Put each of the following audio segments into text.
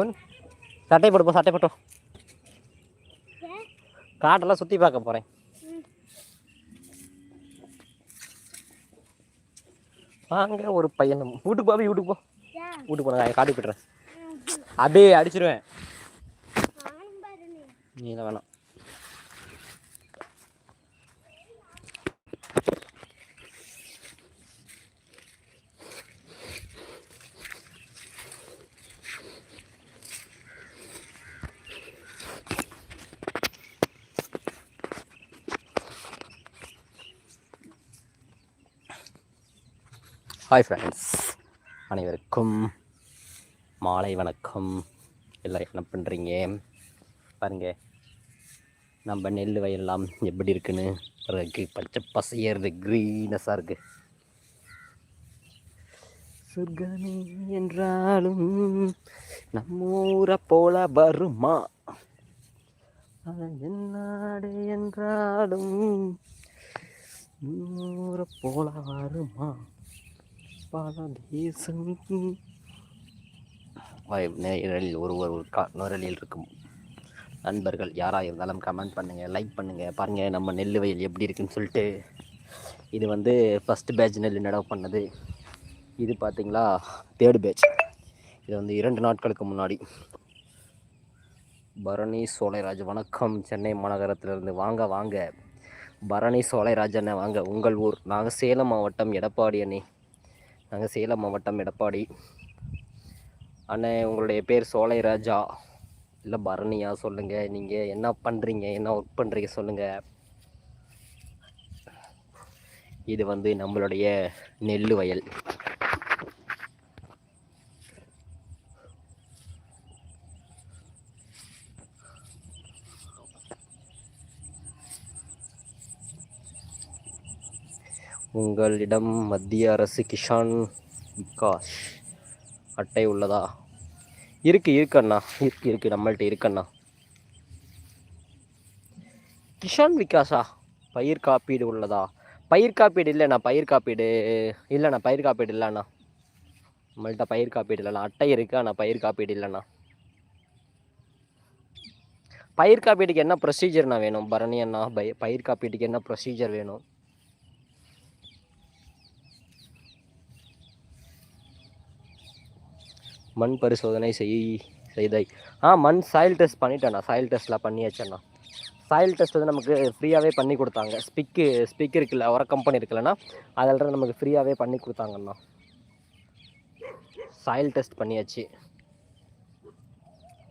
One சட்டை போட்டுப்போம் சட்டை போட்டோம் காட்டெல்லாம் சுற்றி பார்க்க போகிறேன் வாங்க ஒரு பையன். வீட்டுக்கு போ அபி, வீட்டுக்கு போ. வீட்டுக்கு போன காட்டி போட்டுறேன் அப்படியே அடிச்சிருவேன். நீ. தான் வேணாம். ஹாய் ஃப்ரெண்ட்ஸ் அனைவருக்கும் மாலை வணக்கம். எல்லோரும் என்ன பண்ணுறீங்க பாருங்க. நம்ம நெல் வயல்லாம் எப்படி இருக்குன்னு? பிறகு பச்சை பசையறது க்ரீனஸாக இருக்குது சொர்க்கமே என்றாலும் நம்ம ஊரை போல வருமா? என்னாடு என்றாலும் ஊரை போல வருமா? பல தேசம் வாய் ஒருவர் ஒரு கா நுரலில் இருக்கும் நண்பர்கள் யாராக இருந்தாலும் கமெண்ட் பண்ணுங்கள் லைக் பண்ணுங்கள் பாருங்கள் நம்ம நெல் வயல் எப்படி இருக்குன்னு சொல்லிட்டு. இது வந்து ஃபஸ்ட் பேட்ச் நெல் நடவு பண்ணது? இது பார்த்தீங்களா தேர்டு பேட்ச் இது வந்து இரண்டு நாட்களுக்கு முன்னாடி. பரணி சோலைராஜ் வணக்கம். சென்னை மாநகரத்திலிருந்து வாங்க வாங்க. பரணி சோலைராஜ் அண்ணன் வாங்க. உங்கள் ஊர் நாங்கள் சேலம் மாவட்டம் எடப்பாடி அண்ணே. நாங்கள் சேலம் மாவட்டம் எடப்பாடி. அண்ணே உங்களுடைய பேர் சோலைராஜா? இல்லை பரணியா? சொல்லுங்கள் நீங்கள் என்ன பண்ணுறீங்க என்ன ஒர்க் பண்ணுறீங்க சொல்லுங்கள் இது வந்து நம்மளுடைய நெல் வயல். உங்களிடம் மத்திய அரசு கிஷான் விகாஸ் அட்டை உள்ளதா? இருக்கு இருக்கு அண்ணா. இருக்கு இருக்கு. நம்மள்ட்ட இருக்கண்ணா கிஷான் விகாஷா? பயிர் காப்பீடு உள்ளதா? பயிர் காப்பீடு இல்லைண்ணா பயிர் காப்பீடு. இல்லைண்ணா பயிர் காப்பீடு இல்லைண்ணா நம்மள்கிட்ட பயிர் காப்பீடு இல்லைண்ணா அட்டை இருக்கு ஆனால் பயிர் காப்பீடு இல்லைண்ணா பயிர் காப்பீட்டுக்கு என்ன ப்ரொசீஜர்ண்ணா வேணும்? பரணி அண்ணா பய பயிர் காப்பீட்டுக்கு என்ன ப்ரொசீஜர் வேணும்? மண் பரிசோதனை செய் செய்தாய். ஆ மண் சாயில் டெஸ்ட் பண்ணிட்டேண்ணா சாயில் டெஸ்ட்லாம் பண்ணியாச்சேண்ணா சாயில் டெஸ்ட் வந்து நமக்கு ஃப்ரீயாகவே பண்ணி கொடுத்தாங்க. ஸ்பிக்கு ஸ்பிக் இருக்குல்ல வர கம்பெனி இருக்குல்லண்ணா. அதில் நமக்கு ஃப்ரீயாகவே பண்ணி கொடுத்தாங்கண்ணா. சாயில் டெஸ்ட் பண்ணியாச்சு.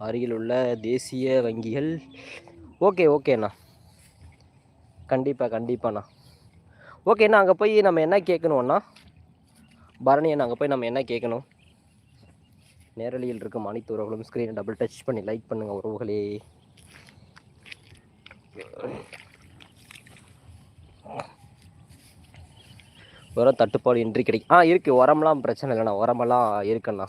அருகில் உள்ள தேசிய வங்கிகள். ஓகே ஓகேண்ணா கண்டிப்பாக கண்டிப்பாண்ணா. ஓகேண்ணா அங்கே போய் நம்ம என்ன கேட்கணும்ண்ணா? பரணி அண்ணா அங்கே போய் நம்ம என்ன கேட்கணும்? நேரலையில் இருக்கும் அனைத்து உறவுகளும் ஸ்க்ரீனை டபுள் டச் பண்ணி லைக் பண்ணுங்கள் உறவுகளே. உரம் தட்டுப்பாடு இன்றி கிடைக்கும் ஆ இருக்குது உரம்லாம் பிரச்சனை இல்லைண்ணா. உரமெல்லாம் இருக்குண்ணா.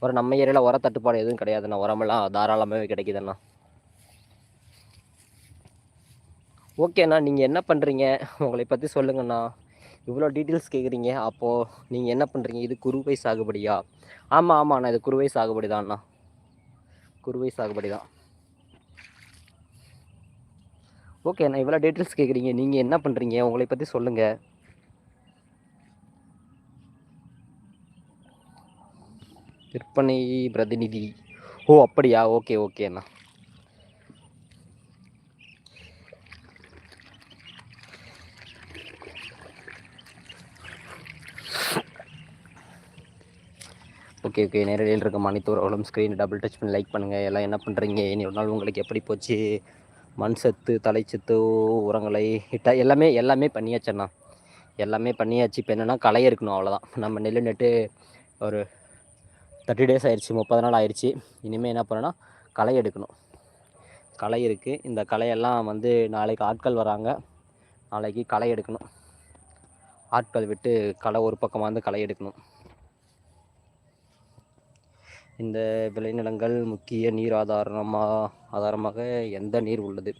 உரம் நம்ம ஏரியாவில் உர தட்டுப்பாடு எதுவும் கிடையாதுண்ணா. உரமெல்லாம் தாராளமாகவே கிடைக்குதுண்ணா. ஓகேண்ணா நீங்கள் என்ன பண்ணுறீங்க உங்களை பற்றி சொல்லுங்கண்ணா. இவ்வளோ டீட்டெயில்ஸ் கேட்குறீங்க. அப்போது நீங்கள் என்ன பண்ணுறீங்க இது குறுவை சாகுபடியா? ஆமாம் ஆமாண்ணா இது குறுவை சாகுபடி தான்ண்ணா குறுவை சாகுபடி தான். ஓகே அண்ணா இவ்வளோ டீட்டெயில்ஸ் கேட்குறீங்க. நீங்கள் என்ன பண்ணுறீங்க உங்களை பற்றி சொல்லுங்கள் விற்பனை பிரதிநிதி. ஓ அப்படியா? ஓகே ஓகேண்ணா ஓகே ஓகே. நேரடியில் இருக்க அனைத்து உறவுகளும் ஸ்க்ரீன் டபுள் டச் பண்ணி லைக் பண்ணுங்கள் எல்லாம் என்ன பண்ணுறீங்க இனி ஒரு நாள் உங்களுக்கு எப்படி போச்சு? மண் சத்து தலைச்சத்து உரங்களை இட்டா எல்லாமே எல்லாமே பண்ணியாச்சண்ணா எல்லாமே பண்ணியாச்சு. இப்போ என்னென்னா களை இருக்கணும் அவ்வளோதான் நம்ம நெல் நட்டு ஒரு தேர்ட்டி டேஸ் ஆயிடுச்சு முப்பது நாள் ஆயிடுச்சு இனிமேல் என்ன பண்ணணும்னா களை எடுக்கணும். களை இருக்குது இந்த களையெல்லாம் வந்து நாளைக்கு ஆட்கள் வராங்க. நாளைக்கு களை எடுக்கணும். ஆட்கள் விட்டு களை ஒரு பக்கமாக வந்து களை எடுக்கணும். இந்த விளைநிலங்கள் முக்கிய நீர் ஆதாரமாக ஆதாரமாக எந்த நீர் உள்ளது?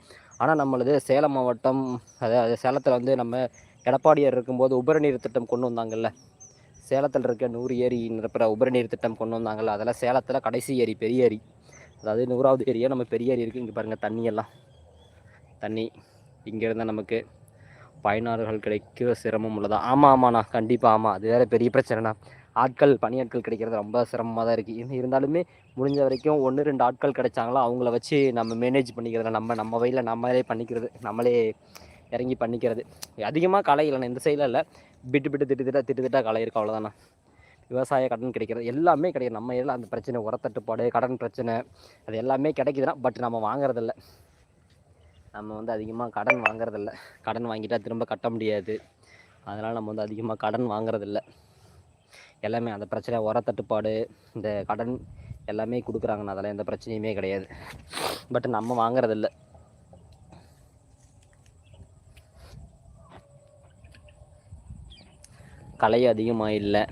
ஆனால் நம்மளது சேலம் மாவட்டம் அதாவது சேலத்தில் வந்து நம்ம எடப்பாடியார் இருக்கும்போது உபரி நீர் திட்டம் கொண்டு வந்தாங்கல்ல? சேலத்தில் இருக்க நூறு ஏரி நிரப்புற உபரிநீர் திட்டம் கொண்டு வந்தாங்கல்ல? அதெல்லாம் சேலத்தில் கடைசி ஏரி பெரிய ஏரி. அதாவது நூறாவது ஏரியா நம்ம பெரிய ஏரி இருக்குது இங்கே பாருங்கள் தண்ணியெல்லாம் தண்ணி இங்கேருந்தால் நமக்கு பயனாளர்கள் கிடைக்க சிரமம் உள்ளதா? ஆமாம் ஆமாண்ணா. கண்டிப்பாக ஆமாம் அது வேறு பெரிய பிரச்சனைண்ணா. ஆட்கள் பணியாட்கள் கிடைக்கிறது ரொம்ப சிரமமாக தான் இருக்குது இருந்தாலுமே முடிஞ்ச வரைக்கும் ஒன்று ரெண்டு ஆட்கள் கிடைச்சாங்களோ அவங்கள வச்சு நம்ம மேனேஜ் பண்ணிக்கிறது நம்ம நம்ம வயலில் நம்மளே பண்ணிக்கிறது நம்மளே இறங்கி பண்ணிக்கிறது. அதிகமாக களை இல்லைண்ணா இந்த சைடில் இல்லை. பிட்டு பிட்டு திட்டு திட்டா திட்டு திட்டா களை இருக்கும் அவ்வளோதாண்ணா விவசாய கடன் கிடைக்கிறது எல்லாமே கிடைக்கும் நம்ம இதில் அந்த பிரச்சனை உரத்தட்டுப்பாடு கடன் பிரச்சனை அது எல்லாமே கிடைக்குதுன்னா பட் நம்ம வாங்குறதில்ல. நம்ம வந்து அதிகமாக கடன் வாங்குறதில்ல. கடன் வாங்கிட்டால் திரும்ப கட்ட முடியாது. அதனால் நம்ம வந்து அதிகமாக கடன் வாங்குறதில்ல. எல்லாமே அந்த பிரச்சனை உரத்தட்டுப்பாடு இந்த கடன் எல்லாமே கொடுக்குறாங்கண்ணா. அதெல்லாம் எந்த பிரச்சனையுமே கிடையாது. பட் நம்ம வாங்குறதில்ல. கலை அதிகமாக இல்லை.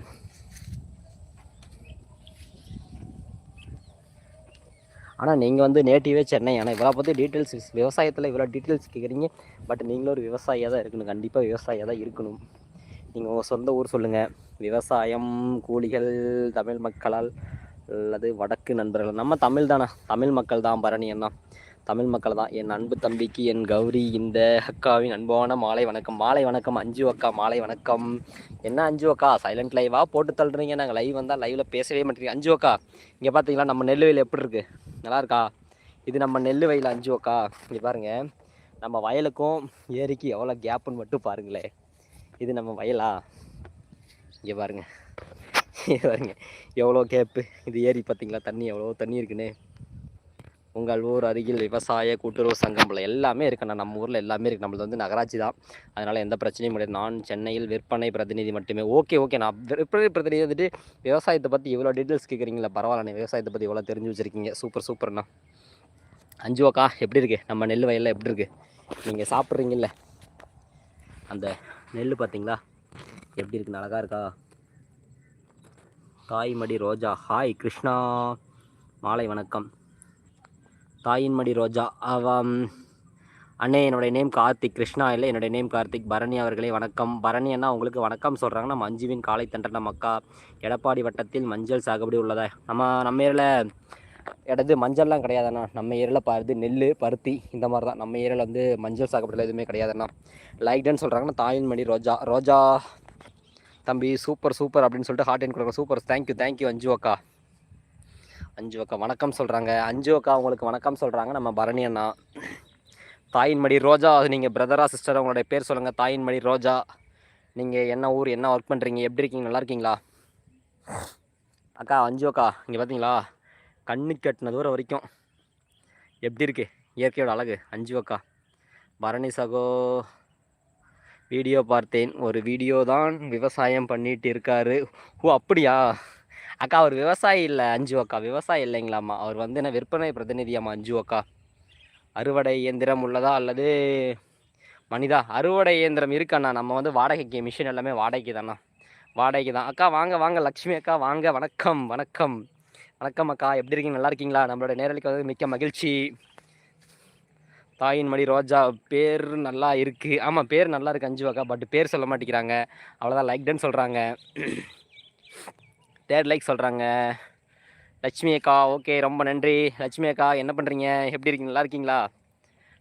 ஆனால் நீங்கள் வந்து நேட்டிவே சென்னை. ஆனால் இவ்வளோ பற்றி டீட்டெயில்ஸ் விவசாயத்தில் இவ்வளோ டீட்டெயில்ஸ் கேட்குறீங்க. பட் நீங்களும் ஒரு விவசாயியாக தான் இருக்கணும். கண்டிப்பாக விவசாயியாக தான் இருக்கணும். நீங்கள் உங்கள் சொந்த ஊர் சொல்லுங்கள் விவசாயம் கூலிகள் தமிழ் மக்களால் அல்லது வடக்கு நண்பர்கள். நம்ம தமிழ் தானே. தமிழ் மக்கள் தான் பரணி அண்ணா. தமிழ் மக்கள் தான். என் அன்பு தம்பிக்கு என் கௌரி இந்த அக்காவின் அன்பான மாலை வணக்கம். மாலை வணக்கம் அஞ்சு அக்கா மாலை வணக்கம். என்ன அஞ்சு அக்கா? சைலண்ட் லைவாக போட்டு தள்ளுறீங்க. நாங்கள் லைவ் வந்தால் லைவில் பேசவே மாட்டேங்க அஞ்சு அக்கா இங்கே பார்த்தீங்களா நம்ம நெல் வயல் எப்படி இருக்குது நல்லா இருக்கா? இது நம்ம நெல் வயல் அஞ்சு அக்கா. இங்கே பாருங்கள் நம்ம வயலுக்கும் ஏரிக்கு எவ்வளோ கேப்புன்னு மட்டும் பாருங்களேன். இது நம்ம வயலா? இங்கே பாருங்க. இங்கே பாருங்க. எவ்வளோ கேப்பு இது ஏரி பார்த்தீங்களா? தண்ணி எவ்வளோ? தண்ணி இருக்குன்னு. உங்கள் ஊர் அருகில் விவசாய கூட்டுறவு சங்கம் போல் எல்லாமே இருக்குண்ணா நம்ம ஊரில் எல்லாமே இருக்குது நம்மளது வந்து நகராட்சி தான். அதனால் எந்த பிரச்சனையும் கிடையாது. நான் சென்னையில் விற்பனை பிரதிநிதி மட்டுமே. ஓகே ஓகே நான் விற்பனை பிரதிநிதி வந்துட்டு விவசாயத்தை பற்றி இவ்வளோ டீட்டெயில்ஸ் கேட்குறீங்களா பரவாயில்லண்ணே விவசாயத்தை பற்றி இவ்வளோ தெரிஞ்சு வச்சுருக்கீங்க. சூப்பர் சூப்பர்ண்ணா அஞ்சு அக்கா எப்படி இருக்குது நம்ம நெல் வயலில் எப்படி இருக்குது நீங்கள் சாப்பிட்றீங்கல்ல? அந்த நெல் பார்த்தீங்களா? எப்படி இருக்கு? அழகா இருக்கா? தாய் மடி ரோஜா. ஹாய் கிருஷ்ணா. மாலை வணக்கம். தாயின் மடி ரோஜா. அவம். அண்ணே என்னுடைய நேம் கார்த்திக். கிருஷ்ணா இல்லை என்னுடைய நேம் கார்த்திக். பரணி அவர்களே வணக்கம். பரணி அண்ணா உங்களுக்கு வணக்கம் சொல்கிறாங்க நம்ம அஞ்சுவின் காலை தண்டன மக்கா. எடப்பாடி வட்டத்தில் மஞ்சள் சாகுபடி உள்ளதா? நம்ம நம்ம ஏரியில் இடது மஞ்சள்லாம் கிடையாதுண்ணா நம்ம ஏரியாவில் பாருது நெல் பருத்தி இந்த மாதிரி தான் நம்ம ஏரியாவில் வந்து மஞ்சள் சாகுபடியில் எதுவுமே கிடையாதுண்ணா லைக்டன்னு சொல்கிறாங்கன்னா தாயின் மடி ரோஜா. ரோஜா. தம்பி சூப்பர் சூப்பர் அப்படின்னு சொல்லிட்டு ஹார்ட் அண்ட் கொடுக்குற super. Thank you thank you Anju அக்கா. அஞ்சு அக்கா வணக்கம் சொல்கிறாங்க அஞ்சு அக்கா உங்களுக்கு வணக்கம் சொல்கிறாங்க நம்ம பரணி அண்ணா. தாயின் மடி ரோஜா அது நீங்கள் பிரதரா சிஸ்டர் உங்களுடைய பேர் சொல்லுங்கள் தாயின் மடி ரோஜா. நீங்கள் என்ன ஊர் என்ன ஒர்க் பண்ணுறீங்க எப்படி இருக்கீங்க? நல்லா இருக்கீங்களா? அக்கா அஞ்சு அக்கா இங்கே பார்த்தீங்களா கண்ணு கட்டின தூரம் வரைக்கும். எப்படி இருக்கு? இயற்கையோட அழகு. அஞ்சு அக்கா. பரணி சகோ வீடியோ பார்த்தேன். ஒரு வீடியோ தான் விவசாயம் பண்ணிட்டு இருக்காரு. ஓ அப்படியா? அக்கா அவர் விவசாயி இல்லை அஞ்சு அக்கா. விவசாயி இல்லைங்களாம்மா. அவர் வந்து என்ன விற்பனை பிரதிநிதியாம்மா அஞ்சு அக்கா. அறுவடை இயந்திரம் உள்ளதா அல்லது மனிதா? அறுவடை இயந்திரம் இருக்காண்ணா நம்ம வந்து வாடகைக்கு மிஷின் எல்லாமே வாடகைக்கு தாண்ணா வாடகைக்கு தான். அக்கா வாங்க வாங்க. லக்ஷ்மி அக்கா வாங்க. வணக்கம் வணக்கம். வணக்கம் அக்கா. எப்படி இருக்கீங்க? நல்லா இருக்கீங்களா? நம்மளோட நேரலுக்கு வந்து மிக்க மகிழ்ச்சி. தாயின் மடி ரோஜா பேர் நல்லா இருக்குது ஆமாம் பேர் நல்லா இருக்குது அஞ்சு அக்கா பட் பேர் சொல்ல மாட்டேங்கிறாங்க. அவ்வளோதான் லைக் டன் சொல்கிறாங்க தேர்ட் லைக் சொல்கிறாங்க லட்சுமி அக்கா ஓகே ரொம்ப நன்றி. லட்சுமி அக்கா என்ன பண்ணுறீங்க எப்படி இருக்கீங்க? நல்லா இருக்கீங்களா?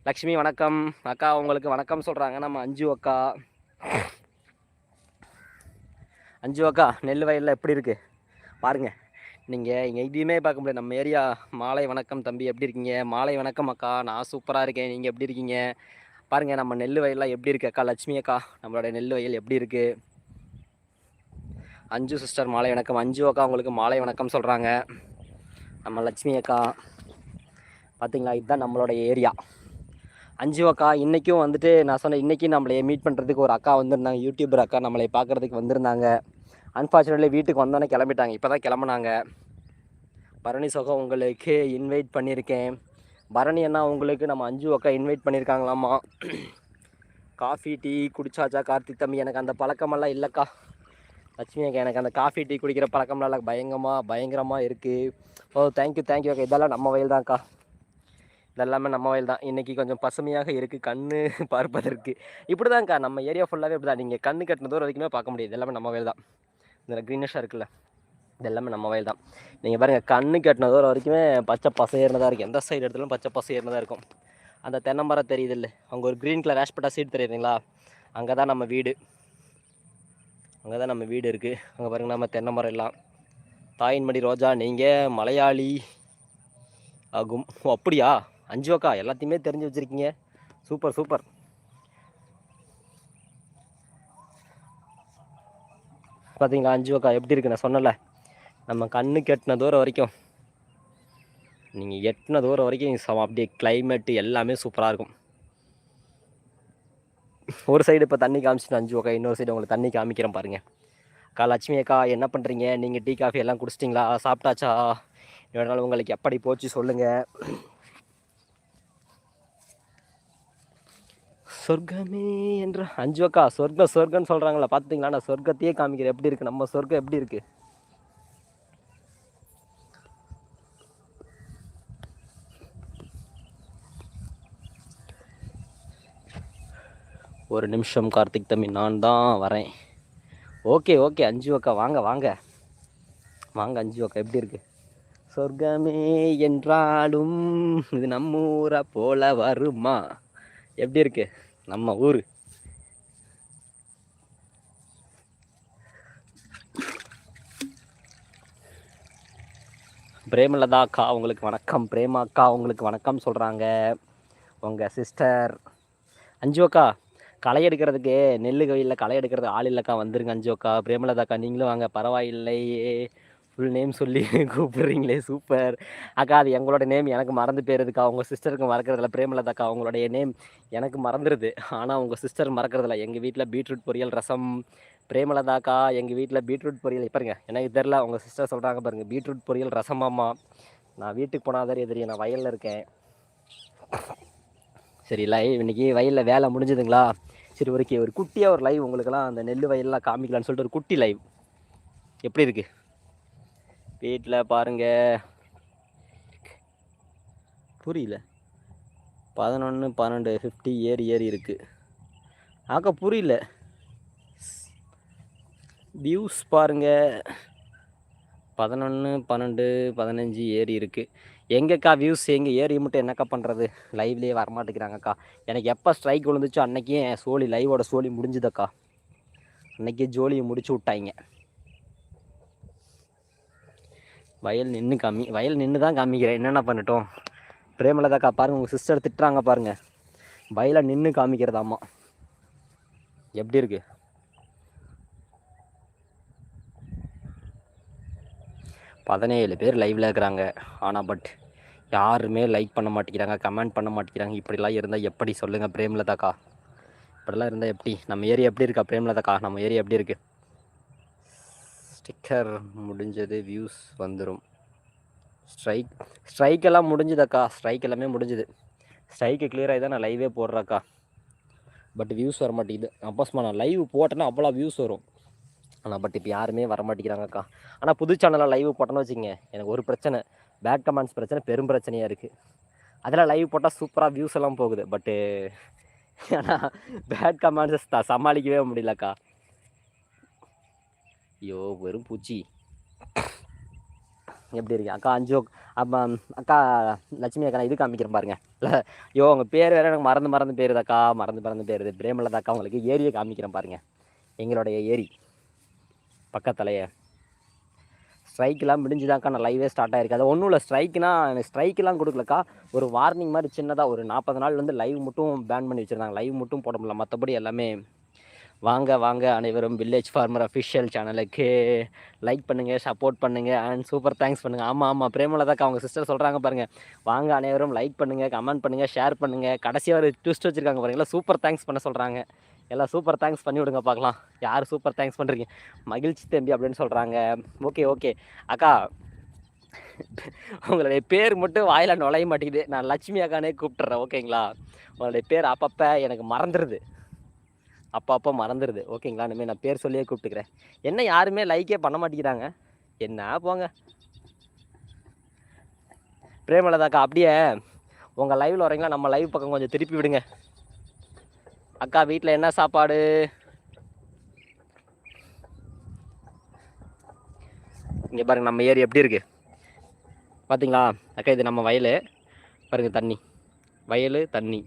லக்ஷ்மி வணக்கம். அக்கா உங்களுக்கு வணக்கம் சொல்கிறாங்க நம்ம அஞ்சு அக்கா. அஞ்சு அக்கா நெல் வயலில் எப்படி இருக்குது பாருங்கள் நீங்கள் இங்கே எதையுமே பார்க்க முடியாது. நம்ம ஏரியா மாலை வணக்கம் தம்பி எப்படி இருக்கீங்க? மாலை வணக்கம் அக்கா. நான் சூப்பராக இருக்கேன். நீங்கள் எப்படி இருக்கீங்க? பாருங்கள் நம்ம நெல் வயல்லாம் எப்படி இருக்குது அக்கா? லட்சுமி அக்கா நம்மளோட நெல் வயல் எப்படி இருக்குது அஞ்சு சிஸ்டர் மாலை வணக்கம். அஞ்சு அக்கா உங்களுக்கு மாலை வணக்கம் சொல்கிறாங்க நம்ம லட்சுமி அக்கா பார்த்தீங்களா இதுதான் நம்மளோட ஏரியா. அஞ்சு அக்கா இன்றைக்கும் வந்துட்டு நான் சொன்னேன் இன்றைக்கி நம்மளை மீட் பண்ணுறதுக்கு ஒரு அக்கா வந்திருந்தாங்க. யூடியூபர் அக்கா நம்மளை பார்க்குறதுக்கு வந்திருந்தாங்க. அன்ஃபார்ச்சுனேட்லி வீட்டுக்கு வந்தோன்னே கிளம்பிட்டாங்க. இப்போ தான் கிளம்புனாங்க. பரணி சோகம் உங்களுக்கு இன்வைட் பண்ணியிருக்கேன். பரணி அண்ணா உங்களுக்கு நம்ம அஞ்சு அக்கா இன்வைட் பண்ணியிருக்காங்களாம்மா. காஃபி டீ குடிச்சாச்சா கார்த்திக் தம்பி? எனக்கு அந்த பழக்கமெல்லாம் இல்லைக்கா. லட்சுமி அக்கா எனக்கு அந்த காஃபி டீ குடிக்கிற பழக்கம்லாம் பயங்கரமாக பயங்கரமாக இருக்குது ஓ oh, தேங்க்யூ தேங்க்யூ அக்கா. இதெல்லாம் நம்ம வயல் தான்க்கா. இதெல்லாமே நம்ம வயல் தான். இன்றைக்கி கொஞ்சம் பசுமையாக இருக்குது கண்ணு பார்ப்பதற்கு. இப்படி தான்க்கா நம்ம ஏரியா ஃபுல்லாகவே இப்படி தான் நீங்கள் கண்ணு கட்டின தூரம் வரைக்குமே பார்க்க முடியாது. எல்லாமே நம்ம வயல் தான். இந்த க்ரீனிஷாக இருக்குல்ல இது எல்லாமே நம்ம வயல் தான். நீங்கள் பாருங்கள் கண்ணு கட்டின தூரம் வரைக்குமே பச்சை பசையர்னதாக இருக்கும். எந்த சைடு எடுத்தாலும் பச்சை பசையர்னதாக இருக்கும். அந்த தென்னை மரம் தெரியுது இல்லை அங்கே ஒரு க்ரீன் கலர் ஆஷ்பட்டா சீட் தெரியுதுங்களா? அங்கே தான் நம்ம வீடு. அங்கே தான் நம்ம வீடு இருக்குது அங்கே பாருங்கள் நம்ம தென்னை மரம் எல்லாம் தாயின்மடி ரோஜா நீங்கள் மலையாளி ஆகும். ஓ அப்படியா? அஞ்சு அக்கா எல்லாத்தையுமே தெரிஞ்சு வச்சுருக்கீங்க. Super super. பார்த்தீங்களா அஞ்சு அக்கா எப்படி இருக்கு? நான் சொன்னல நம்ம கண்ணுக்கு எட்டின தூரம் வரைக்கும். நீங்கள் எட்டின தூரம் வரைக்கும் அப்படியே கிளைமேட்டு எல்லாமே சூப்பராக இருக்கும். ஒரு சைடு இப்போ தண்ணி காமிச்சிட்டு அஞ்சு அக்கா இன்னொரு சைடு உங்களுக்கு தண்ணி காமிக்கிறேன் பாருங்கள் அக்கா லட்சுமி அக்கா என்ன பண்ணுறீங்க நீங்கள் டீ காஃபி எல்லாம் குடிச்சிட்டிங்களா? சாப்பிட்டாச்சா? இவ்வளோ நாள் உங்களுக்கு எப்படி போச்சு சொல்லுங்கள் சொர்க்கமே என்ற அஞ்சு அக்கா சொர்க்கம் சொர்க்கம்னு சொல்கிறாங்களா பார்த்தீங்களா நான் சொர்க்கத்தையே காமிக்கிறேன். எப்படி இருக்குது நம்ம சொர்க்கம் எப்படி இருக்குது ஒரு நிமிஷம் கார்த்திக் தம்பி நான் தான் வரேன். ஓகே ஓகே அஞ்சு அக்கா வாங்க வாங்க. வாங்க அஞ்சு அக்கா எப்படி இருக்கு? சொர்க்கமே என்றாலும் இது நம்ம ஊரை போல வருமா? எப்படி இருக்குது நம்ம ஊர். பிரேமலதா அக்கா உங்களுக்கு வணக்கம். பிரேமா அக்கா உங்களுக்கு வணக்கம் சொல்கிறாங்க உங்கள் சிஸ்டர் அஞ்சு அக்கா களை எடுக்கிறதுக்கு நெல்லு கோயிலில் களை எடுக்கிறது ஆள் இல்லைக்கா. வந்துருங்க அஞ்சு அக்கா பிரேமலதா அக்கா நீங்களும் வாங்க. பரவாயில்லையே. ஃபுல் நேம் சொல்லி கூப்பிடுறீங்களே சூப்பர் அக்கா அது எங்களோட நேம் எனக்கு மறந்து போயிருதுக்கா. உங்கள் சிஸ்டருக்கு மறக்கிறதுல பிரேமலதாக்கா உங்களுடைய நேம் எனக்கு மறந்துடுது ஆனால் உங்கள் சிஸ்டர் மறக்கிறதில்ல. எங்கள் வீட்டில் பீட்ரூட் பொரியல் ரசம் பிரேமலதாக்கா எங்கள் வீட்டில் பீட்ரூட் பொரியல் பாருங்க எனக்கு தெரில உங்கள் சிஸ்டர் சொல்கிறாங்க பாருங்கள் பீட்ரூட் பொரியல் ரசமாம்மா. நான் வீட்டுக்கு போனால் தான் தெரியும் நான் வயலில் இருக்கேன். சரி லைவ் இன்னைக்கு வயலில் வேலை முடிஞ்சுதுங்களா? சரி ஓகே ஒரு குட்டியாக ஒரு லைவ் உங்களுக்கெல்லாம் அந்த நெல் வயல்லாம் காமிக்கலான்னு சொல்லிட்டு ஒரு குட்டி லைவ் எப்படி இருக்குது வீட்டில் பாருங்க. புரியல. பதினொன்று பன்னெண்டு ஃபிஃப்டி ஏறி ஏறி இருக்குது ஆக்கா புரியல. வியூஸ் பாருங்க. பதினொன்று பன்னெண்டு பதினஞ்சு ஏறி இருக்குது எங்கக்கா வியூஸ் எங்கே ஏறி மட்டும் என்னக்கா பண்ணுறது லைவ்லேயே வரமாட்டேங்கிறாங்கக்கா. எனக்கு எப்போ ஸ்ட்ரைக் விழுந்துச்சோ அன்னைக்கே சோழி லைவோட சோழி முடிஞ்சுதக்கா. அன்றைக்கே ஜோலியை முடிச்சு விட்டாங்க. வயல் நின்று காமி வயல் நின்று தான் காமிக்கிறேன். என்னென்ன பண்ணட்டும்? பிரேமலதாக்கா பாருங்க உங்கள் சிஸ்டர் திட்டுறாங்க பாருங்க. வயலை நின்று காமிக்கிறதாம்மா. எப்படி இருக்கு? பதினேழு பேர் லைவில் இருக்கிறாங்க. ஆனால் பட் யாருமே லைக் பண்ண மாட்டேங்கிறாங்க கமெண்ட் பண்ண மாட்டேங்கிறாங்க. இப்படிலாம் இருந்தால் எப்படி சொல்லுங்கள் பிரேமலதாக்கா? இப்படிலாம் இருந்தால் எப்படி? நம்ம ஏரியா எப்படி இருக்கா பிரேமலதாக்கா? நம்ம ஏரியா எப்படி இருக்குது ஸ்டிக்கர் முடிஞ்சது வியூஸ் வந்துடும் ஸ்ட்ரைக் ஸ்ட்ரைக் எல்லாம் முடிஞ்சுதாக்கா. ஸ்ட்ரைக் எல்லாமே முடிஞ்சுது. ஸ்ட்ரைக்கு கிளியராகி தான் நான் லைவே போடுறேக்கா பட் வியூஸ் வர மாட்டேங்குது அப்போஸ்மா நான் லைவ் போட்டேன்னா அவ்வளோ வியூஸ் வரும். ஆனால் பட் இப்போ யாருமே வர மாட்டேங்கிறாங்கக்கா ஆனால் புது சேனலில் லைவ் போட்டேன்னு வச்சுங்க எனக்கு ஒரு பிரச்சனை. பேட் கமெண்ட்ஸ் பிரச்சனை பெரும் பிரச்சனையாக இருக்குது அதில் லைவ் போட்டால் சூப்பராக வியூஸ் எல்லாம் போகுது. பட்டு ஆனால் பேட் கமெண்ட்ஸ் சமாளிக்கவே முடியலக்கா. ஐயோ வெறும் பூச்சி. எப்படி இருக்கு? அக்கா அஞ்சு அப்போ அக்கா லட்சுமி அக்கா நான் இது காமிக்கிறேன் பாருங்க. இல்லை ஐயோ உங்கள் பேர் வேறு எனக்கு மறந்து மறந்து பேருதாக்கா மறந்து மறந்து பேருது பிரேமலதாக்கா உங்களுக்கு ஏரியை காமிக்கிறேன் பாருங்க. எங்களுடைய ஏரி பக்கத்துலையே. ஸ்ட்ரைக்கெலாம் முடிஞ்சுதாக்கா நான் லைவே ஸ்டார்ட் ஆகிருக்கு அது ஒன்றும் இல்லை ஸ்ட்ரைக்குனா எனக்கு ஸ்ட்ரைக்கெலாம் கொடுக்கலக்கா. ஒரு வார்னிங் மாதிரி சின்னதாக ஒரு நாற்பது நாள் வந்து லைவ் மட்டும் பேன் பண்ணி வச்சுருந்தாங்க. லைவ் மட்டும் போட முடியல. மற்றபடி எல்லாமே வாங்க வாங்க அனைவரும் வில்லேஜ் ஃபார்மர் அஃபிஷியல் சேனலுக்கு லைக் பண்ணுங்கள் சப்போர்ட் பண்ணுங்கள் அண்ட் சூப்பர் தேங்க்ஸ் பண்ணுங்கள் ஆமாம் ஆமாம் பிரேமலதாக்கா அவங்க சிஸ்டர் சொல்கிறாங்க பாருங்கள் வாங்க அனைவரும் லைக் பண்ணுங்கள் கமெண்ட் பண்ணுங்கள் ஷேர் பண்ணுங்கள் கடைசியாக ஒரு ட்விஸ்ட் வச்சுருக்காங்க எல்லாம் சூப்பர் தேங்க்ஸ் பண்ண சொல்கிறாங்க எல்லாம் சூப்பர் தேங்க்ஸ் பண்ணி விடுங்க பார்க்கலாம் யார் சூப்பர் தேங்க்ஸ் பண்ணுறீங்க மகிழ்ச்சி தம்பி அப்படின்னு சொல்கிறாங்க ஓகே ஓகே அக்கா உங்களுடைய பேர் மட்டும் வாயில் நுழைய மாட்டேங்குது. நான் லட்சுமி அக்கானே கூப்பிட்டுறேன் ஓகேங்களா உங்களுடைய பேர் அப்பப்போ எனக்கு மறந்துடுது அப்போ அப்போ மறந்துடுது ஓகேங்களா? இனிமேல் நான் பேர் சொல்லியே கூப்பிட்டுக்கிறேன். என்ன யாருமே லைக்கே பண்ண மாட்டேங்கிறாங்க? என்ன போங்க. பிரேமலதாக்கா அப்படியே உங்கள் லைவில் வரீங்களா நம்ம லைவ் பக்கம் கொஞ்சம் திருப்பி விடுங்க. அக்கா வீட்டில் என்ன சாப்பாடு? இங்கே பாருங்க நம்ம ஏரி எப்படி இருக்குது பார்த்தீங்களா அக்கா இது நம்ம வயல். பாருங்கள் தண்ணி. வயல் தண்ணி.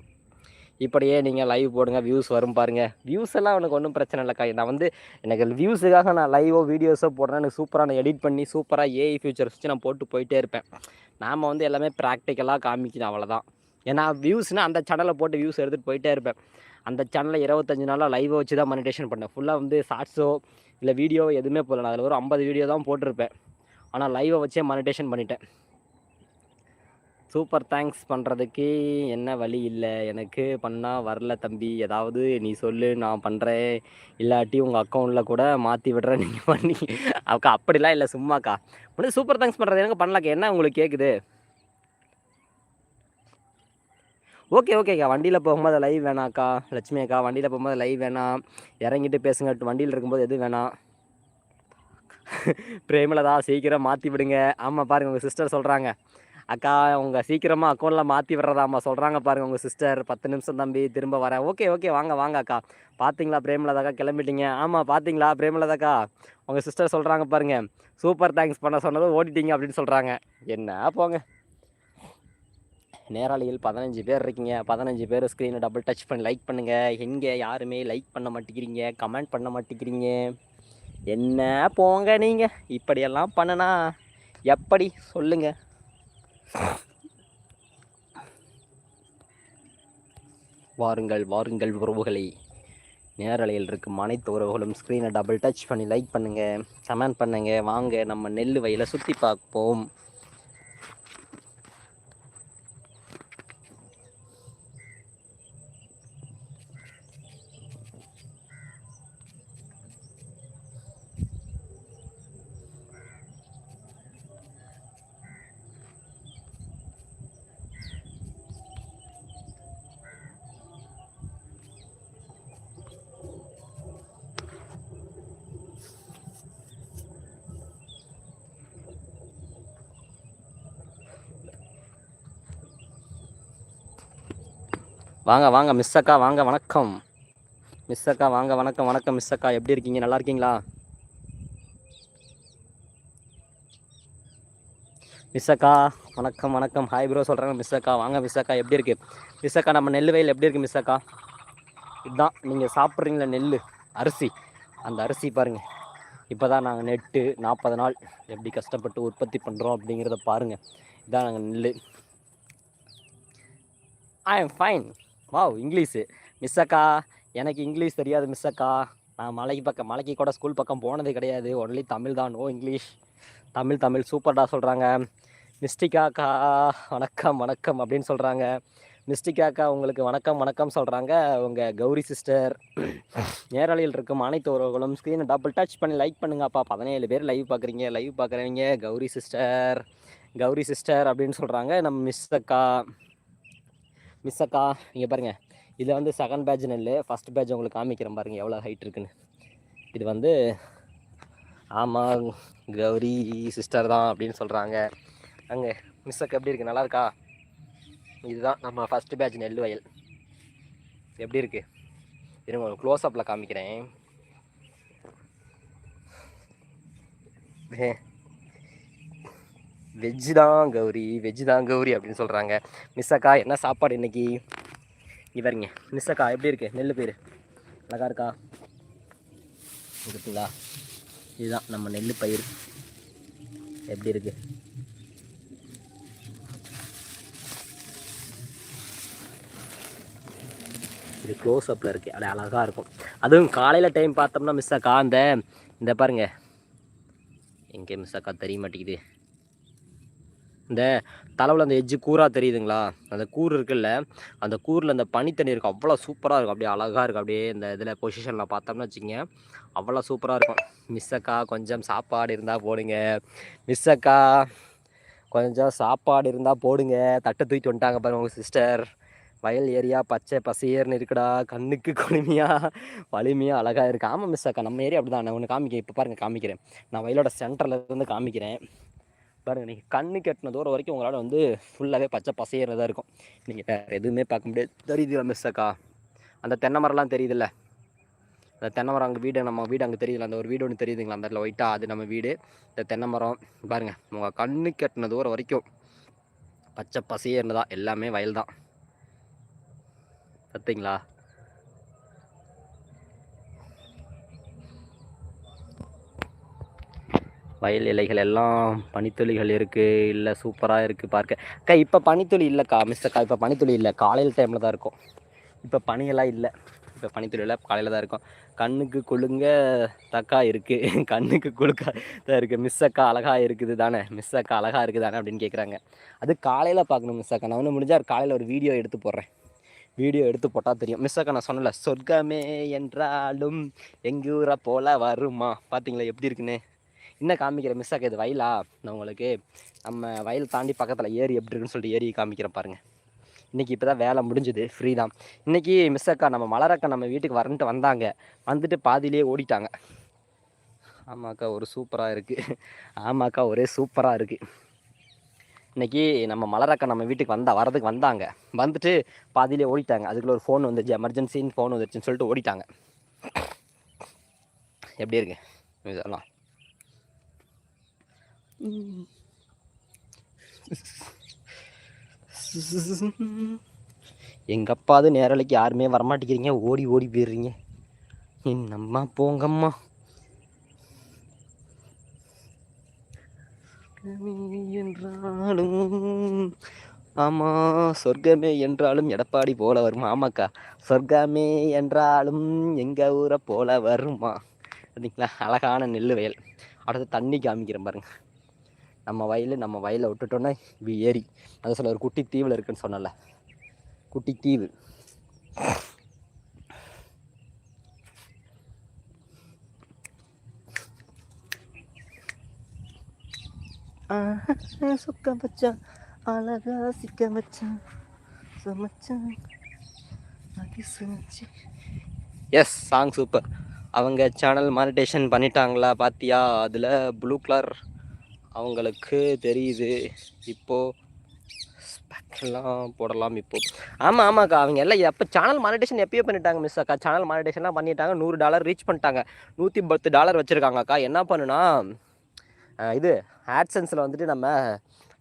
இப்படியே நீங்கள் லைவ் போடுங்க வியூஸ் வரும் பாருங்கள் வியூஸ் எல்லாம் எனக்கு ஒன்றும் பிரச்சனை இல்லைக்கா. நான் வந்து எனக்கு வியூஸுக்காக நான் லைவோ வீடியோஸோ போடுறேன். எனக்கு சூப்பராக நான் எடிட் பண்ணி சூப்பராக ஏஐ ஃபியூச்சர்ஸ் வச்சு நான் போட்டு போயிட்டே இருப்பேன். நாம் வந்து எல்லாமே ப்ராக்டிக்கலாக காமிக்கணும் அவ்வளோதான் ஏன்னா வியூஸ்னால் அந்த சேனலை போட்டு வியூஸ் எடுத்துகிட்டு போயிட்டே இருப்பேன். அந்த சேனலில் இருபத்தஞ்சு நாளாக லைவை வச்சு தான் மானிட்டேஷன் பண்ணேன். ஃபுல்லாக வந்து ஷார்ட்ஸோ இல்லை வீடியோ எதுவுமே போடல. நான் அதில் ஒரு ஐம்பது வீடியோ தான் போட்டிருப்பேன். ஆனால் லைவை வச்சே மானிட்டேஷன் பண்ணிட்டேன். சூப்பர் தேங்க்ஸ் பண்ணுறதுக்கு என்ன வழி இல்லை. எனக்கு பண்ணால் வரல தம்பி. ஏதாவது நீ சொல்லு நான் பண்ணுறேன் இல்லாட்டி உங்கள் அக்கௌண்ட்டில் கூட மாற்றி விடுறேன். நீங்கள் பண்ணி அக்கா அப்படிலாம் இல்லை. சும்மாக்கா. உடனே சூப்பர் தேங்க்ஸ் பண்ணுறது எனக்கு பண்ணலாக்கா. என்ன உங்களுக்கு கேட்குது ஓகே ஓகேக்கா. வண்டியில் போகும்போது லைவ் வேணாக்கா. லட்சுமி அக்கா வண்டியில் போகும்போது லைவ் வேணாம். இறங்கிட்டு பேசுங்க. வண்டியில் இருக்கும்போது எதுவும் வேணாம். பிரேமலதா சீக்கிரம் மாற்றி விடுங்க. ஆமாம் பாருங்கள் உங்கள் சிஸ்டர் சொல்கிறாங்க அக்கா உங்கள் சீக்கிரமாக அக்கௌண்ட்டில் மாற்றி விடுறதாம்மா சொல்கிறாங்க பாருங்கள் உங்கள் சிஸ்டர் பத்து நிமிஷம் தம்பி திரும்ப வரேன். ஓகே ஓகே வாங்க வாங்க அக்கா. பார்த்தீங்களா பிரேமலதாக்கா கிளம்பிட்டீங்க. ஆமாம் பார்த்தீங்களா பிரேமலதாக்கா உங்கள் சிஸ்டர் சொல்கிறாங்க பாருங்கள் சூப்பர் தேங்க்ஸ் பண்ண சொன்னதும் ஓடிட்டீங்க அப்படின்னு சொல்கிறாங்க என்ன போங்க. நேராளிகள் பதினஞ்சு பேர் இருக்கீங்க. பதினஞ்சு பேர் ஸ்க்ரீனை டபுள் டச் பண்ணி லைக் பண்ணுங்கள் எங்கே யாருமே லைக் பண்ண மாட்டேங்கிறீங்க. கமெண்ட் பண்ண மாட்டேங்கிறீங்க. என்ன போங்க நீங்கள் இப்படியெல்லாம் பண்ணனா எப்படி? சொல்லுங்கள் வாருங்கள் வாருங்கள் உறவுகளை. நேரலையில் இருக்கும் அனைத்து உறவுகளும் ஸ்க்ரீனை டபுள் டச் பண்ணி லைக் பண்ணுங்கள் கமெண்ட் பண்ணுங்கள் வாங்க நம்ம நெல் வயலை சுற்றி பார்ப்போம். வாங்க வாங்க மிஸ் அக்கா வாங்க வணக்கம். மிஸ் அக்கா வாங்க வணக்கம் வணக்கம் மிஸ் அக்கா. எப்படி இருக்கீங்க? நல்லா இருக்கீங்களா? மிஸ் அக்கா வணக்கம் வணக்கம். ஹாய் ப்ரோ சொல்கிறாங்க மிஸ் அக்கா. வாங்க மிஸ் அக்கா எப்படி இருக்குது மிஸ் அக்கா நம்ம நெல் வயல் எப்படி இருக்குது மிஸ் அக்கா? இதுதான் நீங்கள் சாப்பிட்றீங்களா நெல் அரிசி. அந்த அரிசி பாருங்கள் இப்போ தான் நாங்கள் நெட்டு நாற்பது நாள் எப்படி கஷ்டப்பட்டு உற்பத்தி பண்ணுறோம் அப்படிங்கிறத பாருங்கள் இதான் நாங்கள் நெல் I M fine wow English. Miss அக்கா எனக்கு இங்கிலீஷ் தெரியாது மிஸ் அக்கா நான் மலைக்கு பக்கம் மலைக்கு கூட ஸ்கூல் பக்கம் போனது கிடையாது. ஒன்லி தமிழ் தான் நோ இங்கிலீஷ். தமிழ் தமிழ் சூப்பர்டா சொல்கிறாங்க மிஸ்டிகாக்கா வணக்கம் வணக்கம் அப்படின்னு சொல்கிறாங்க மிஸ்டிகாக்கா உங்களுக்கு வணக்கம் வணக்கம் சொல்கிறாங்க உங்கள் கௌரி சிஸ்டர். நேரலையில் இருக்கும் அனைத்து உறவுகளும் ஸ்க்ரீனை டபுள் டச் பண்ணி லைக் பண்ணுங்கப்பா. பதினேழு பேர் லைவ் பார்க்குறீங்க லைவ் பார்க்குறவங்க கௌரி சிஸ்டர் கௌரி சிஸ்டர் அப்படின்னு சொல்கிறாங்க நம்ம மிஸ் அக்கா மிஸ் அக்கா இங்கே பாருங்கள் இதில் வந்து செகண்ட் பேட்ச் நெல் ஃபஸ்ட் பேட்ச் உங்களுக்கு காமிக்கிறேன் பாருங்கள் எவ்வளோ ஹைட் இருக்குன்னு. இது வந்து ஆமாம் கௌரி சிஸ்டர் தான் அப்படின்னு சொல்கிறாங்க அங்கே மிஸ் அக்கா எப்படி இருக்குது நல்லா இருக்கா? இதுதான் நம்ம ஃபஸ்ட் பேட்ச் நெல் வயல். எப்படி இருக்குது இருங்க ஒரு க்ளோஸ்அப்பில் காமிக்கிறேன். வெஜ்ஜு தான் கௌரி வெஜ்ஜு தான் கௌரி அப்படின்னு சொல்கிறாங்க மிஸ் அக்கா என்ன சாப்பாடு இன்றைக்கி இவருங்க மிஸ் அக்கா எப்படி இருக்கு? நெல் பேர் அழகா இருக்கா? இருக்குங்களா இதுதான் நம்ம நெல் பயிர் எப்படி இருக்கு? இது க்ளோஸ் அப்பில் இருக்குது அது அழகாக இருக்கும். அதுவும் காலையில் டைம் பார்த்தோம்னா மிஸ் அக்கா அந்த இந்த பாருங்க. எங்கே மிஸ் அக்கா தெரிய மாட்டேங்குது. இந்த தலைவில் அந்த எஜ்ஜு கூராக தெரியுதுங்களா? அந்த கூர் இருக்குல்ல அந்த கூரில் அந்த பனித்தண்ணி இருக்கும். அவ்வளோ சூப்பராக இருக்கும். அப்படியே அழகாக இருக்கும். அப்படியே இந்த இதில் பொசிஷனில் பார்த்தோம்னு வச்சுங்க அவ்வளோ சூப்பராக இருக்கும். மிஸ்ஸக்கா கொஞ்சம் சாப்பாடு இருந்தால் போடுங்க. மிஸ்ஸக்கா கொஞ்சம் சாப்பாடு இருந்தால் போடுங்க. தட்டை தூக்கிட்டு வந்துட்டாங்க பாருங்க உங்கள் சிஸ்டர் வயல் ஏரியா பச்சை பசேர்னு இருக்குடா. கண்ணுக்கு குளுமையாக வலிமையாக அழகாக இருக்குது ஆமாம் மிஸ் அக்கா நம்ம ஏரியா அப்படி தான் நான் ஒன்று காமிக்கிறேன் இப்போ பாருங்கள் காமிக்கிறேன். நான் வயலோட சென்டரில் இருந்து காமிக்கிறேன். பாருங்கள் நீங்கள் கண்ணு கட்டின தூரம் வரைக்கும் உங்களால் வந்து ஃபுல்லாகவே பச்சை பசையிறதா இருக்கும். நீங்கள் வேறு எதுவுமே பார்க்க முடியாது. தெரியுதுல மிஸ் அக்கா? அந்த தென்னை மரம்லாம் தெரியுதுல்ல? அந்த தென்னை மரம் அங்கே வீடு நம்ம வீடு அங்கே தெரியுதுல அந்த ஒரு வீடு ஒன்று தெரியுதுங்களா? அந்த இடத்துல ஒயிட்டாக அது நம்ம வீடு. இந்த தென்னை மரம் பாருங்கள் உங்கள் கண்ணு கட்டின தூரம் வரைக்கும் பச்சை பசையே இருந்ததா எல்லாமே வயல் தான் பார்த்தீங்களா வயல் இலைகள் எல்லாம் பனித்துளிகள் இருக்குது இல்லை சூப்பராக இருக்குது பார்க்க. அக்கா இப்போ பனித்துளி இல்லைக்கா மிஸ் அக்கா இப்போ பனித்துளி இல்லை. காலையில் டைமில் தான் இருக்கும். இப்போ பனியெல்லாம் இல்லை. இப்போ பனித்துளி இல்லை காலையில் தான் இருக்கும். கண்ணுக்கு கொழுங்க தக்கா இருக்குது கண்ணுக்கு கொழுக்கா தான் இருக்குது மிஸ் அக்கா அழகாக இருக்குது தானே? மிஸ் அக்கா அழகாக இருக்குது தானே? அப்படின்னு கேட்குறாங்க அது காலையில் பார்க்கணும் மிஸ் அக்கா. நான் ஒன்று முடிஞ்சால் காலையில் ஒரு வீடியோ எடுத்து போடுறேன். வீடியோ எடுத்து போட்டால் தெரியும். மிஸ் அக்கா நான் சொன்னல சொர்க்கமே என்றாலும் எங்கூரை போல வருமா? பார்த்தீங்களா எப்படி இருக்குன்னு? என்ன காமிக்கிறேன் மிஸ் அக்கா இது வயலா? நான் உங்களுக்கு நம்ம வயல் தாண்டி பக்கத்தில் ஏரி எப்படி இருக்குன்னு சொல்லிட்டு ஏரியை காமிக்கிறேன் பாருங்கள் இன்றைக்கி இப்போ தான் வேலை முடிஞ்சுது. ஃப்ரீ தான். இன்றைக்கி மிஸ் அக்கா நம்ம மலரக்கா நம்ம வீட்டுக்கு வரன்ட்டு வந்தாங்க. வந்துட்டு பாதியிலேயே ஓடிட்டாங்க. ஆமாக்கா ஒரு சூப்பராக இருக்குது ஆமாக்கா ஒரே சூப்பராக இருக்குது இன்றைக்கி நம்ம மலரக்கா நம்ம வீட்டுக்கு வந்தா வரதுக்கு வந்தாங்க. வந்துட்டு பாதியிலே ஓடிட்டாங்க. அதுக்குள்ள ஒரு ஃபோன் வந்துச்சு. எமர்ஜென்சின்னு ஃபோன் வந்துருச்சுன்னு சொல்லிட்டு ஓடிட்டாங்க. எப்படி இருக்கு? இதெல்லாம். எங்கள் அப்பாது நேரலைக்கு யாருமே வரமாட்டேங்கிறீங்க. ஓடி ஓடி போயிடுறீங்க. என்னம்மா போங்கம்மா. என்றாலும் ஆமா சொர்க்கமே என்றாலும் எடப்பாடி போல வருமா? ஆமாக்கா. சொர்க்கமே என்றாலும் எங்க ஊரை போல வருமா? பார்த்தீங்களா அழகான நெல் வயல். அடுத்து தண்ணி காமிக்கிறேன் பாருங்க. நம்ம வயல் நம்ம வயலை விட்டுட்டோன்னா இது ஏரி. அது சொல்ல ஒரு குட்டி தீவில் இருக்குன்னு சொன்னல குட்டி தீவு. சுக்க வச்சான். அழகா சிக்க வச்சான். சமைச்சான். எஸ் சாங் சூப்பர் அவங்க சேனல் மானிட்டேஷன் பண்ணிட்டாங்களா பாத்தியா? அதில் ப்ளூ கலர் அவங்களுக்கு தெரியுது. இப்போது ஸ்பெக்கெல்லாம் போடலாம் இப்போது ஆமாம் ஆமாக்கா. அவங்க எல்லாம் எப்போ சேனல் மானிட்டேஷன் எப்பயோ பண்ணிட்டாங்க மிஸ் அக்கா. சேனல் மானிட்டேஷன்லாம் பண்ணிட்டாங்க. நூறு டாலர் ரீச் பண்ணிட்டாங்க. நூற்றி பத்து டாலர் வச்சுருக்காங்க அக்கா என்ன பண்ணுனா இது ஆட்சன்ஸில் வந்துட்டு நம்ம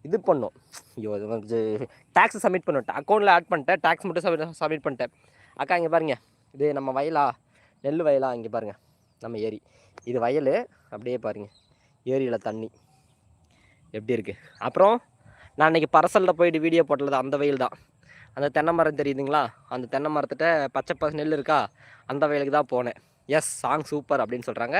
இது பண்ணோம். ஐயோ இது வந்து டேக்ஸ் சப்மிட் பண்ணிட்டேன் அக்கௌண்ட்டில் ஆட் பண்ணிட்டேன். டேக்ஸ் மட்டும் சப்மிட் சப்மிட் பண்ணிட்டேன். அக்கா இங்கே பாருங்க. இது நம்ம வயலா நெல் வயலா இங்கே பாருங்கள் நம்ம ஏரி. இது வயல். அப்படியே பாருங்கள் ஏரியில் தண்ணி. எப்படி இருக்குது அப்புறம் நான் அன்றைக்கி பரசலில் போயிட்டு வீடியோ போட்டது அந்த வயல் தான். அந்த தென்னை மரம் தெரியுதுங்களா? அந்த தென்னை மரத்திட்ட பச்சை பசு நெல் இருக்கா? அந்த வயலுக்கு தான் போனேன். எஸ் சாங் சூப்பர் அப்படின்னு சொல்கிறாங்க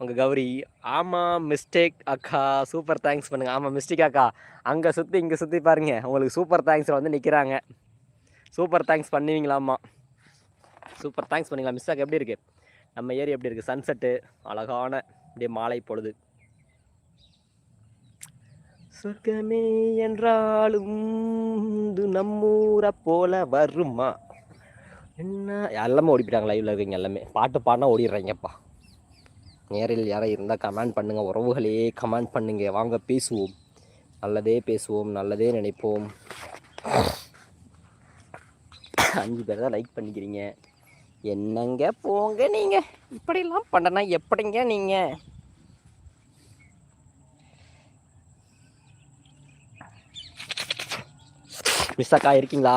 உங்கள் கௌரி. ஆமாம் மிஸ்டேக் அக்கா. சூப்பர் தேங்க்ஸ் பண்ணுங்கள் ஆமாம் மிஸ்டேக் அக்கா. அங்கே சுற்றி இங்கே சுற்றி பாருங்க. உங்களுக்கு சூப்பர் தேங்க்ஸில் வந்து நிற்கிறாங்க சூப்பர் தேங்க்ஸ் பண்ணுவீங்களாம்மா. சூப்பர் தேங்க்ஸ் பண்ணுங்களா மிஸ் அக்கா எப்படி இருக்குது நம்ம ஏரி எப்படி இருக்குது சன்செட்டு அழகான இப்படியே மாலை பொழுது. சொர்க்கமே என்றாலும் இது நம்மூரை போல வருமா? என்ன? எல்லாமே ஓடிப்பிட்டாங்க லைவில் இருக்கீங்க எல்லாமே. பாட்டு பாடினா ஓடிடுறீங்கப்பா. நேரில் யாரும் இருந்தால் கமெண்ட் பண்ணுங்கள் உறவுகளே கமெண்ட் பண்ணுங்க. வாங்க பேசுவோம். நல்லதே பேசுவோம். நல்லதே நினைப்போம். அஞ்சு பேர் தான் லைக் பண்ணிக்கிறீங்க. என்னங்க போங்க நீங்கள் இப்படிலாம் பண்ணனா எப்படிங்க நீங்கள் மிஸ் அக்கா இருக்கீங்களா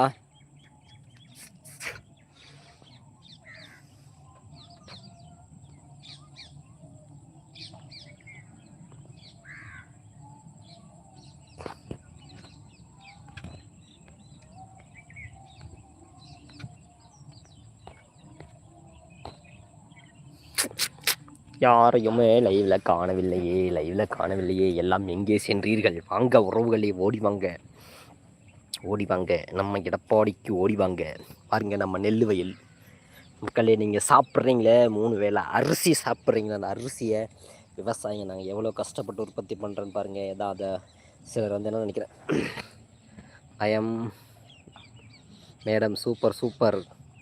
யாரையுமே லைவில் காணவில்லையே லைவில் காணவில்லையே. எல்லாம் எங்கே சென்றீர்கள்? வாங்க உறவுகளே ஓடி வாங்க. ஓடி வாங்க நம்ம எடப்பாடிக்கு ஓடி வாங்க பாருங்கள் நம்ம நெல் வயல் மக்களே நீங்கள் சாப்பிட்றீங்களே? மூணு வேளை அரிசி சாப்பிட்றீங்களே? அந்த அரிசியை விவசாயிங்க நாங்கள் எவ்வளோ கஷ்டப்பட்டு உற்பத்தி பண்ணுறோன்னு பாருங்கள் ஏதாவது சிலர் வந்து என்ன நினைக்கிறேன்? ஐஎம் மேடம் சூப்பர் சூப்பர்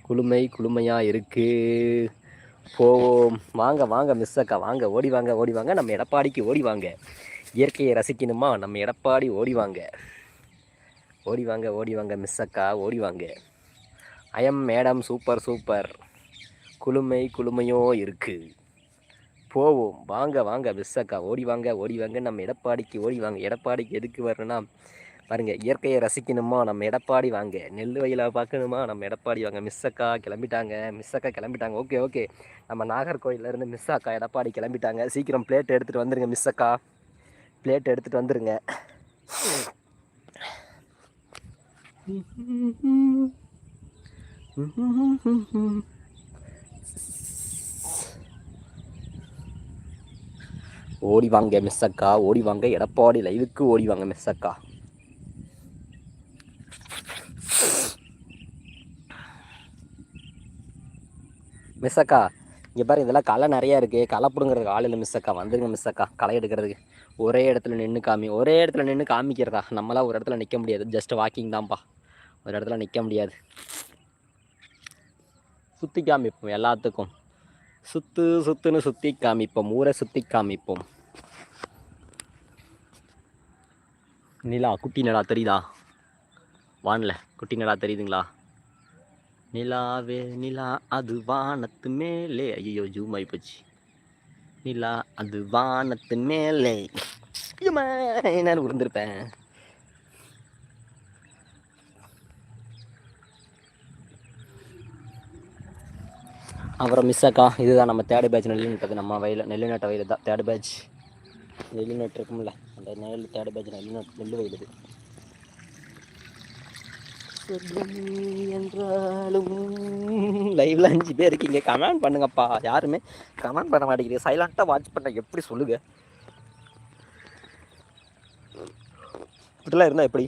குளுமை குளுமையாக இருக்குது போவோம். வாங்க வாங்க மிஸ் அக்கா வாங்க. ஓடி வாங்க ஓடி வாங்க நம்ம எடப்பாடிக்கு ஓடி வாங்க இயற்கையை ரசிக்கணுமா? நம்ம எடப்பாடி ஓடி வாங்க ஓடி வாங்க ஓடி வாங்க மிஸ் அக்கா ஓடி வாங்க ஐஎம் மேடம் சூப்பர் சூப்பர் குளுமை குளுமையோ இருக்குது போவோம். வாங்க வாங்க மிஸ் அக்கா ஓடி வாங்க ஓடி வாங்க நம்ம எடப்பாடிக்கு ஓடி வாங்க எடப்பாடிக்கு எதுக்கு வரணும்னா பாருங்கள் இயற்கையை ரசிக்கணுமா? நம்ம எடப்பாடி வாங்க. நெல் வயலை பார்க்கணுமா? நம்ம எடப்பாடி வாங்க. மிஸ் அக்கா கிளம்பிட்டாங்க. மிஸ் அக்கா கிளம்பிட்டாங்க. ஓகே ஓகே நம்ம நாகர்கோயிலேருந்து மிஸ் அக்கா எடப்பாடி கிளம்பிட்டாங்க. சீக்கிரம் பிளேட் எடுத்துகிட்டு வந்துடுங்க மிஸ் அக்கா. பிளேட் எடுத்துகிட்டு வந்துடுங்க ஓடி வாங்க மிஸ் அக்கா ஓடி வாங்க. எடப்பாடி லைவுக்கு ஓடி வாங்க மிஸ் அக்கா மிஸ் அக்கா இங்கே பாரு இதெல்லாம் களை நிறையா இருக்குது களை பிடுங்கிறதுக்கு ஆள் இல்லை மிஸ் அக்கா வந்துருங்க மிஸ் அக்கா களை எடுக்கிறதுக்கு. ஒரே இடத்துல நின்று காமி ஒரே இடத்துல நின்று காமிக்கிறதா? நம்மளாம் ஒரு இடத்துல நிற்க முடியாது. ஜஸ்ட் வாக்கிங் தான்ப்பா. ஒரு இடத்துல நிற்க முடியாது. சுற்றி காமிப்போம் எல்லாத்துக்கும். சுத்து சுத்துன்னு சுற்றி காமிப்போம். ஊரை சுற்றி காமிப்போம். நிலா குட்டி நிலா தெரியுதா? வானல குட்டி நிலா தெரியுதுங்களா? நிலாவே நிலா அது வானத்து மேலே. ஐயோ ஜூம் ஆகி போச்சு. நிலா அது வானத்து மேலே. ஐயம்மா, நான் அப்புறம் மிஸ் அக்கா இதுதான் நம்ம தேர்டு பேட்ச் நெல் நட்டது நம்ம வயலில் நெல் நட்ட வயல் தான். தேர்டு பேட்ச் நெல் நட்டு இருக்கும்ல. அந்த நெல் தேர்டு பேட்ச் நெல் நட் நெல் வயல் இது. என்றாலும் லைவ்ல அஞ்சு பேர் இருக்கீங்க. கமெண்ட் பண்ணுங்கப்பா. யாருமே கமெண்ட் பண்ண மாட்டேங்கிறீங்க. சைலண்ட்டாக வாட்ச் பண்ண எப்படி சொல்லுங்க? இப்படிலாம் இருந்தால் எப்படி?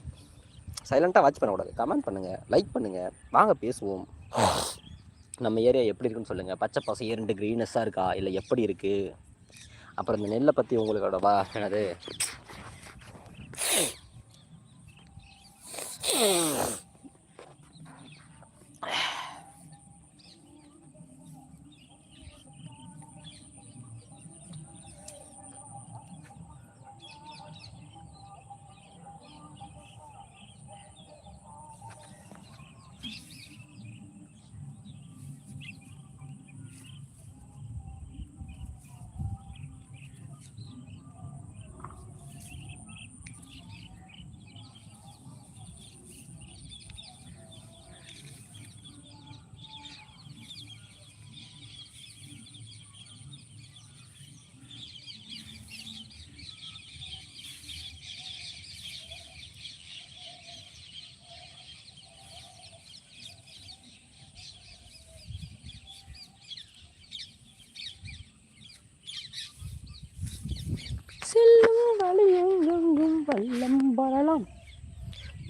சைலண்ட்டாக வாட்ச் பண்ணக்கூடாது. கமெண்ட் பண்ணுங்கள் லைக் பண்ணுங்கள் வாங்க பேசுவோம். நம்ம ஏரியா எப்படி இருக்குன்னு சொல்லுங்கள் பச்சை பசை ரெண்டு க்ரீனஸ்ஸாக இருக்கா? இல்லை எப்படி இருக்குது அப்புறம் இந்த நெல்லை பற்றி உங்களோட வா என்னது?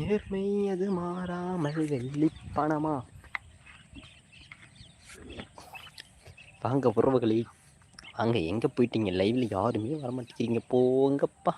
நேர்மை அது மாறாமல் வெள்ளி பணமா? வாங்க உறவுகளே வாங்க எங்கே போயிட்டீங்க? லைவ்ல யாருமே வர மாட்டேங்கிறீங்க போங்கப்பா.